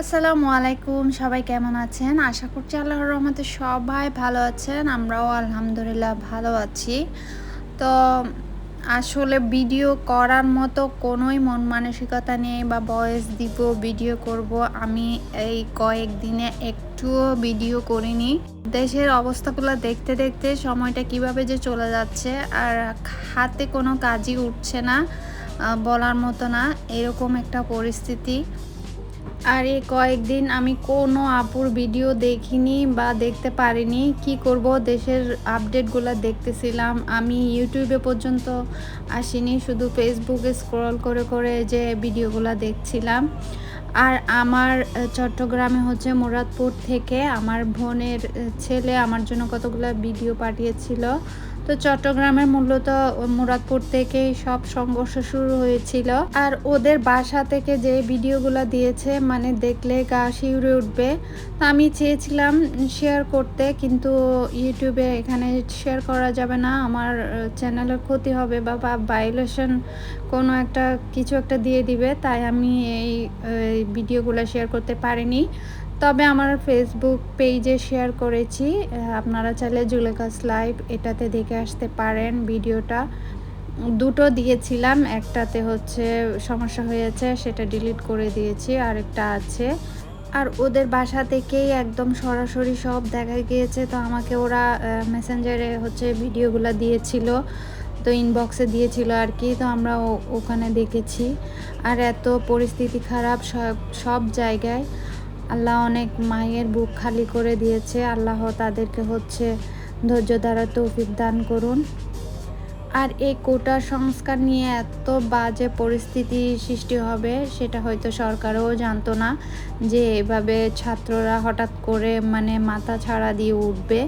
আসসালামু আলাইকুম, সবাই কেমন আছেন? আশা করছি আল্লাহর রহমতে সবাই ভালো আছেন, আমরাও আলহামদুলিল্লাহ ভালো আছি। তো আসলে ভিডিও করার মতো কোনোই মন মানসিকতা নেই বা বয়েস দিব, ভিডিও করব। আমি এই কয়েকদিনে একটুও ভিডিও করিনি। দেশের অবস্থাগুলো দেখতে দেখতে সময়টা কীভাবে যে চলে যাচ্ছে আর হাতে কোনো কাজই উঠছে না বলার মতো না, এরকম একটা পরিস্থিতি। আর এই কয়েকদিন আমি কোনো আপুর ভিডিও দেখিনি বা দেখতে পারিনি। কি করব? দেশের আপডেটগুলো দেখতেছিলাম। আমি ইউটিউবে পর্যন্ত আসিনি, শুধু ফেসবুকে স্ক্রল করে করে যে ভিডিওগুলো দেখছিলাম। আর আমার চট্টগ্রামে হচ্ছে মুরাদপুর থেকে আমার বোনের ছেলে আমার জন্য কতগুলো ভিডিও পাঠিয়েছিল। তো চট্টগ্রামের মূলত মুরাদপুর থেকেই সব সংঘর্ষ শুরু হয়েছিল। আর ওদের বাসা থেকে যে ভিডিওগুলো দিয়েছে মানে দেখলে গা শিউরে উঠবে। তো আমি চেয়েছিলাম শেয়ার করতে, কিন্তু ইউটিউবে এখানে শেয়ার করা যাবে না। আমার চ্যানেলের ক্ষতি হবে বা ভাইলেশন কোনো একটা, কিছু একটা দিয়ে দিবে। তাই আমি এই ভিডিওগুলো শেয়ার করতে পারিনি। তবে আমার ফেসবুক পেজে শেয়ার করেছি। আপনারা চাইলে জুলেকাস লাইভ এটাতে দেখে আসতে পারেন ভিডিওটা। দুটো দিয়েছিলাম, একটাতে হচ্ছে সমস্যা হয়েছে, সেটা ডিলিট করে দিয়েছি আর একটা আছে। আর ওদের বাসা থেকেই একদম সরাসরি সব দেখা গিয়েছে, তো আমাকে ওরা মেসেঞ্জারে হচ্ছে ভিডিওগুলো দিয়েছিল, তো ইনবক্সে দিয়েছিল আর কি, তো আমরা ওখানে দেখেছি। আর এত পরিস্থিতি খারাপ সব সব জায়গায়। আল্লাহ অনেক মায়ের বুক খালি করে দিয়েছে, আল্লাহ তাদেরকে হচ্ছে ধৈর্য দ্বারা তৌফিক দান করুন। আর এই কোটা সংস্কার নিয়ে এত বাজে পরিস্থিতি সৃষ্টি হবে, সেটা হয়তো সরকারও জানতো না যে এভাবে ছাত্ররা হঠাৎ করে মানে মাথা ছাড়া দিয়ে উঠবে।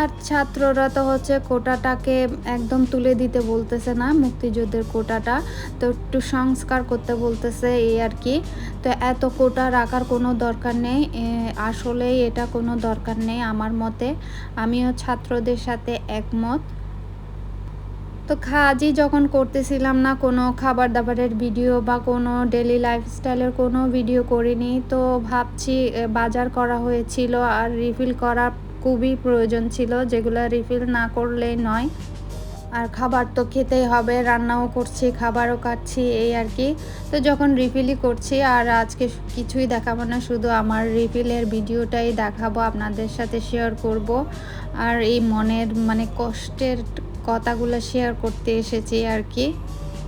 আর ছাত্ররা তো হচ্ছে কোটাটাকে একদম তুলে দিতে বলতেছে না, মুক্তিযুদ্ধের কোটাটা। তো একটু সংস্কার করতে বলতেছে এই আর কি। তো এত কোটা রাখার কোনো দরকার নেই আসলেই এটা কোনো দরকার নেই আমার মতে। আমিও ছাত্রদের সাথে একমত। তো কাজই যখন করতেছিলাম না, কোনো খাবার দাবারের ভিডিও বা কোনো ডেলি লাইফস্টাইলের কোনো ভিডিও করিনি। তো ভাবছি বাজার করা হয়েছিল আর রিফিল করা খুবই প্রয়োজন ছিল, যেগুলো রিফিল না করলেই নয়। আর খাবার তো খেতেই হবে, রান্নাও করছি, খাবারও কাটছি এই আর কি। তো যখন রিফিলই করছি, আর আজকে কিছুই দেখাবো না, শুধু আমার রিফিলের ভিডিওটাই দেখাবো, আপনাদের সাথে শেয়ার করব। আর এই মনের মানে কষ্টের কথাগুলো শেয়ার করতে এসেছি আর কি।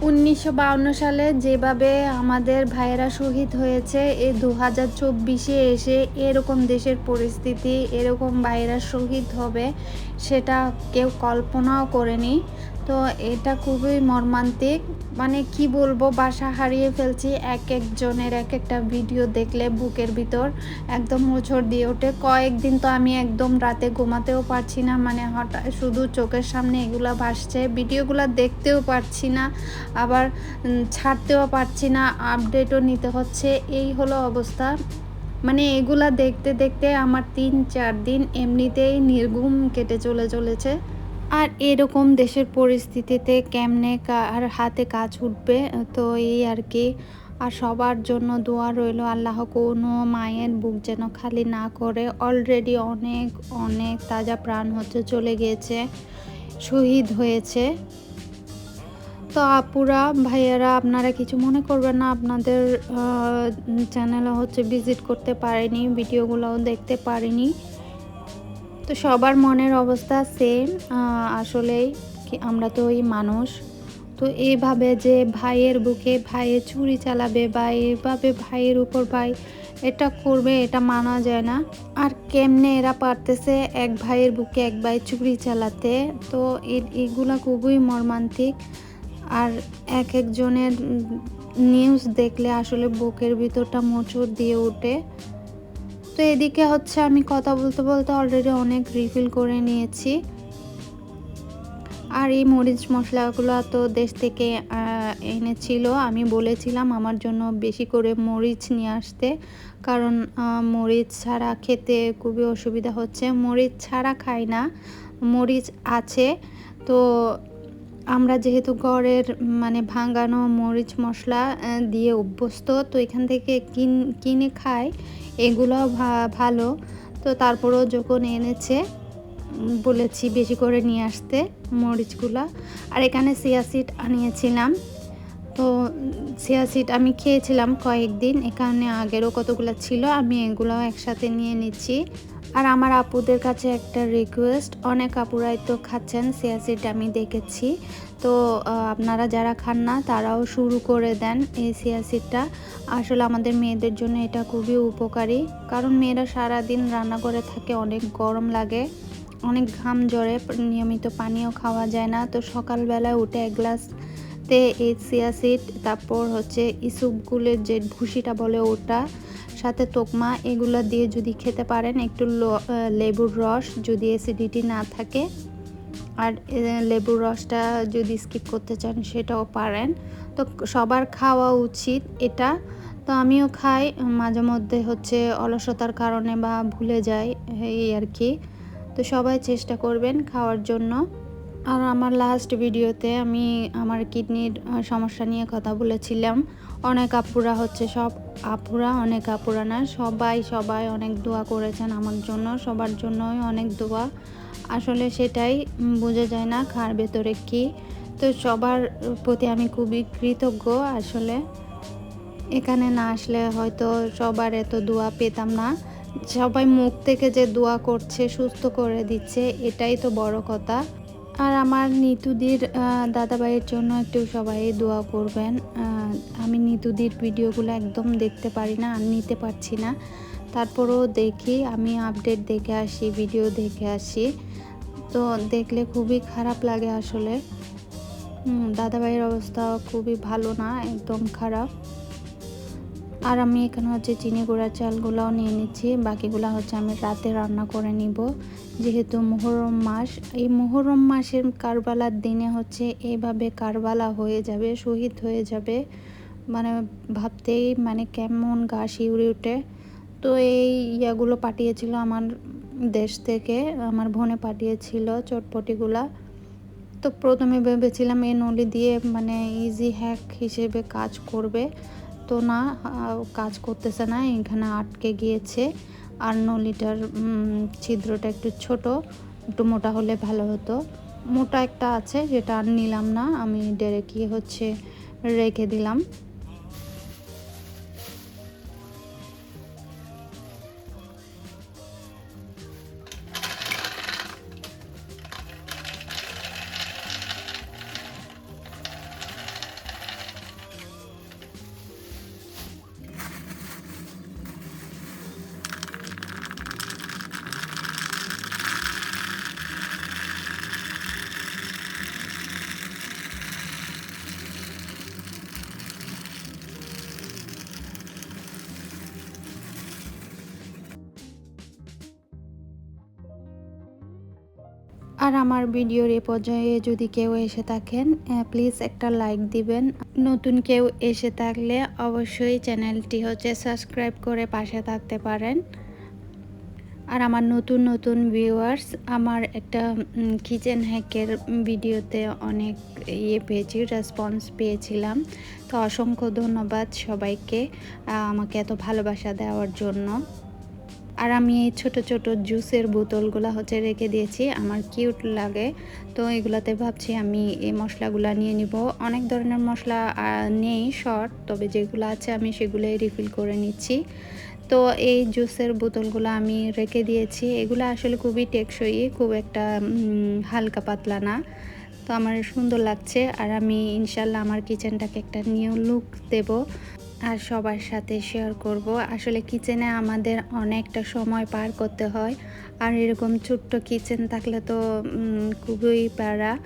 উনিশশো সালে যেভাবে আমাদের ভাইয়েরা শহীদ হয়েছে, এই দু হাজার চব্বিশে এসে এরকম দেশের পরিস্থিতি, এরকম ভাইয়েরা শহীদ হবে, সেটা কেউ কল্পনাও করেনি। তো এটা খুবই মর্মান্তিক। মানে কি বলব, বাসা হারিয়ে ফেলছি এক একজনের এক একটা ভিডিও দেখলে বুকের ভিতর একদম মোছর দিয়ে ওঠে। কয়েকদিন তো আমি একদম রাতে ঘুমাতেও পারছি না মানে হঠাৎ শুধু চোখের সামনে এগুলো ভাসছে, ভিডিওগুলো দেখতেও পারছি না, আবার ছাড়তেও পারছি না, আপডেটও নিতে হচ্ছে, এই হলো অবস্থা। মানে এগুলা দেখতে দেখতে আমার তিন চার দিন এমনিতেই নির্ঘুম কেটে চলে চলেছে। আর এরকম দেশের পরিস্থিতিতে কেমনে আর হাতে কাজ উঠবে, তো এই আর কি। আর সবার জন্য দোয়া রইল, আল্লাহ কোনো মায়ের বুক যেন খালি না করে। অলরেডি অনেক অনেক তাজা প্রাণ হচ্ছে, চলে গিয়েছে, শহীদ হয়েছে। তো আপুরা, ভাইয়ারা, আপনারা কিছু মনে করবেন না, আপনাদের চ্যানেলে হচ্ছে ভিজিট করতে পারেনি, ভিডিওগুলোও দেখতে পারিনি। তো সবার মনের অবস্থা সেম আসলেই আমরা তো ওই মানুষ। তো এইভাবে যে ভাইয়ের বুকে ভাইয়ের ছুরি চালাবে বা এইভাবে ভাইয়ের উপর ভাই এটা করবে, এটা মানা যায় না। আর কেমনে এরা পারতেছে এক ভাইয়ের বুকে এক ভাই চুরি চালাতে? তো এগুলা খুবই মর্মান্তিক। আর এক একজনের নিউজ দেখলে আসলে বুকের ভিতরটা মোচড় দিয়ে ওঠে। তো এদিকে হচ্ছে আমি কথা বলতে বলতে অলরেডি অনেক রিফিল করে নিয়েছি। আর এই মরিচ মশলাগুলো তো দেশ থেকে এনেছিল। আমি বলেছিলাম আমার জন্য বেশি করে মরিচ নিয়ে আসতে। কারণ মরিচ ছাড়া খেতে খুবই অসুবিধা হচ্ছে। মরিচ ছাড়া খাই না, মরিচ আছে। তো আমরা যেহেতু ঘরের মানে ভাঙানো মরিচ মশলা দিয়ে অভ্যস্ত, তো এখান থেকে কিন, কিনে খাই। এগুলো ভালো। তো তারপরেও যখন এনেছে বলেছি বেশি করে নিয়ে আসতে মরিচগুলো। আর এখানে সিয়া সিয়াসিড আনিয়েছিলাম। তো, সিয়া সিয়াসিড আমি খেয়েছিলাম কয়েকদিন। এখানে আগেরও কতগুলো ছিল, আমি এগুলো একসাথে নিয়ে নিচ্ছি। আর আমার আপুদের কাছে একটা রিকোয়েস্ট অনেক আপুরাই তো খাচ্ছেন সিয়াসিড আমি দেখেছি। তো আপনারা যারা খান না, তারাও শুরু করে দেন এই সিয়াসিডটা আসলে আমাদের মেয়েদের জন্য এটা খুবই উপকারী, কারণ মেয়েরা সারাদিন রান্না করে থাকে, অনেক গরম লাগে, অনেক ঘাম জ্বরে নিয়মিত পানিও খাওয়া যায় না। তো সকালবেলায় উঠে এক গ্লাস তে এই সিয়াসিড তারপর হচ্ছে ইসুপগুলের যে ভুসিটা বলে ওটা, সাথে তোকমা, এগুলো দিয়ে যদি খেতে পারেন, একটু লেবুর রস যদি অ্যাসিডিটি না থাকে। আর লেবুর রসটা যদি স্কিপ করতে চান, সেটাও পারেন। তো সবার খাওয়া উচিত এটা। তো আমিও খাই, মাঝে মধ্যে হচ্ছে অলসতার কারণে বা ভুলে যাই, এই আর কি। তো সবাই চেষ্টা করবেন খাওয়ার জন্য। আর আমার লাস্ট ভিডিওতে আমি আমার কিডনির সমস্যা নিয়ে কথা বলেছিলাম। অনেক আপুরা হচ্ছে সব আপুরা, অনেক আপুরা না, সবাই সবাই অনেক দোয়া করেছেন আমার জন্য, সবার জন্যই অনেক দোয়া। আসলে সেটাই বোঝা যায় না খার ভেতরে কি। তো সবার প্রতি আমি খুবই কৃতজ্ঞ আসলে। এখানে না আসলে হয়তো সবার এত দোয়া পেতাম না। সবাই মুখ থেকে যে দোয়া করছে, সুস্থ করে দিচ্ছে, এটাই তো বড় কথা। আর আমার নিতুদির দাদাভাইয়ের জন্য একটু সবাই দোয়া করবেন। আমি নিতুদির ভিডিওগুলো একদম দেখতে পারি না, আর নিতে পারছি না। তারপরেও দেখি, আমি আপডেট দেখে আসি, ভিডিও দেখে আসি। তো দেখলে খুবই খারাপ লাগে আসলে। দাদাভাইয়ের অবস্থা খুবই ভালো না, একদম খারাপ। আর আমি এখানে হচ্ছে চিনি গুঁড়া, চালগুলাও নিয়ে নিচ্ছি। বাকিগুলো হচ্ছে আমি রাতে রান্না করে নিব। যেহেতু মোহরম মাস, এই মোহরম মাসের কারবালার দিনে হচ্ছে এইভাবে কারবালা হয়ে যাবে, শহীদ হয়ে যাবে। মানে ভাবতেই মানে কেমন গা শিউরে উঠে। তো এই ইয়াগুলো পাঠিয়েছিল আমার দেশ থেকে, আমার বোনে পাঠিয়েছিল চটপটিগুলা। তো প্রথমে ভেবেছিলাম এই নলি দিয়ে মানে ইজি হ্যাক হিসেবে কাজ করবে। তো না কাজ করতেছে না, এখানে আটকে গিয়েছে। আর নলিটার ছিদ্রটা একটু ছোট, একটু মোটা হলে ভালো হতো। মোটা একটা আছে, যেটা আর নিলাম না, আমি ডেরেকি হচ্ছে রেখে দিলাম। আর আমার ভিডিওর এ পর্যায়ে যদি কেউ এসে থাকেন প্লিজ একটা লাইক দিবেন। নতুন কেউ এসে থাকলে অবশ্যই চ্যানেলটি হচ্ছে সাবস্ক্রাইব করে পাশে থাকতে পারেন। আর আমার নতুন নতুন ভিউয়ার্স আমার একটা কিচেন হ্যাকের ভিডিওতে অনেক ইয়ে পেয়েছি রেসপন্স পেয়েছিলাম। তো অসংখ্য ধন্যবাদ সবাইকে আমাকে এত ভালোবাসা দেওয়ার জন্য। আর আমি এই ছোটো ছোটো জুসের বোতলগুলো হচ্ছে রেখে দিয়েছি, আমার কিউট লাগে। তো এগুলাতে ভাবছি আমি এই মশলাগুলো নিয়ে নিব। অনেক ধরনের মশলা নেই শর্ট, তবে যেগুলো আছে আমি সেগুলোই রিফিল করে নিচ্ছি। তো এই জুসের বোতলগুলো আমি রেখে দিয়েছি। এগুলো আসলে খুবই টেকসই, খুব একটা হালকা পাতলা না। তো আমার সুন্দর লাগছে। আর আমি ইনশাল্লাহ আমার কিচেনটাকে একটা নিউ লুক দেব। আর সবার সাথে শেয়ার করব। আসলে কিচেনে আমাদের অনেকটা সময় পার করতে হয়। আর এরকম ছোট্ট কিচেন থাকলে তো খুবই প্যারা।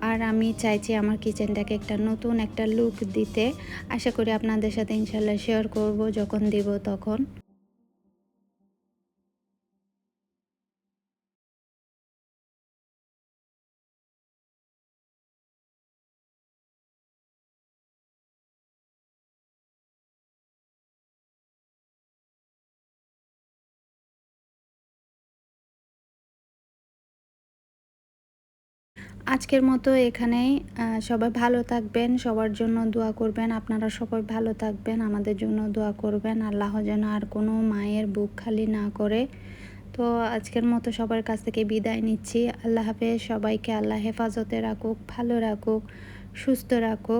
আর আমি চাইছি আমার কিচেনটাকে একটা নতুন একটা লুক দিতে। আশা করি আপনাদের সাথে ইনশাল্লাহ শেয়ার করব, যখন দিব তখন। আজকের মতো এখানেই সবাই ভালো থাকবেন, সবার জন্য দোয়া করবেন, আপনারা সবাই ভালো থাকবেন, আমাদের জন্য দোয়া করবেন, আল্লাহ যেন আর কোনো মায়ের বুক খালি না করে। তো আজকের মতো সবার কাছ থেকে বিদায় নিচ্ছি, আল্লাহ হাফেজ, সবাইকে আল্লাহ হেফাজতে রাখুক, ভালো রাখুক, সুস্থ রাখুক।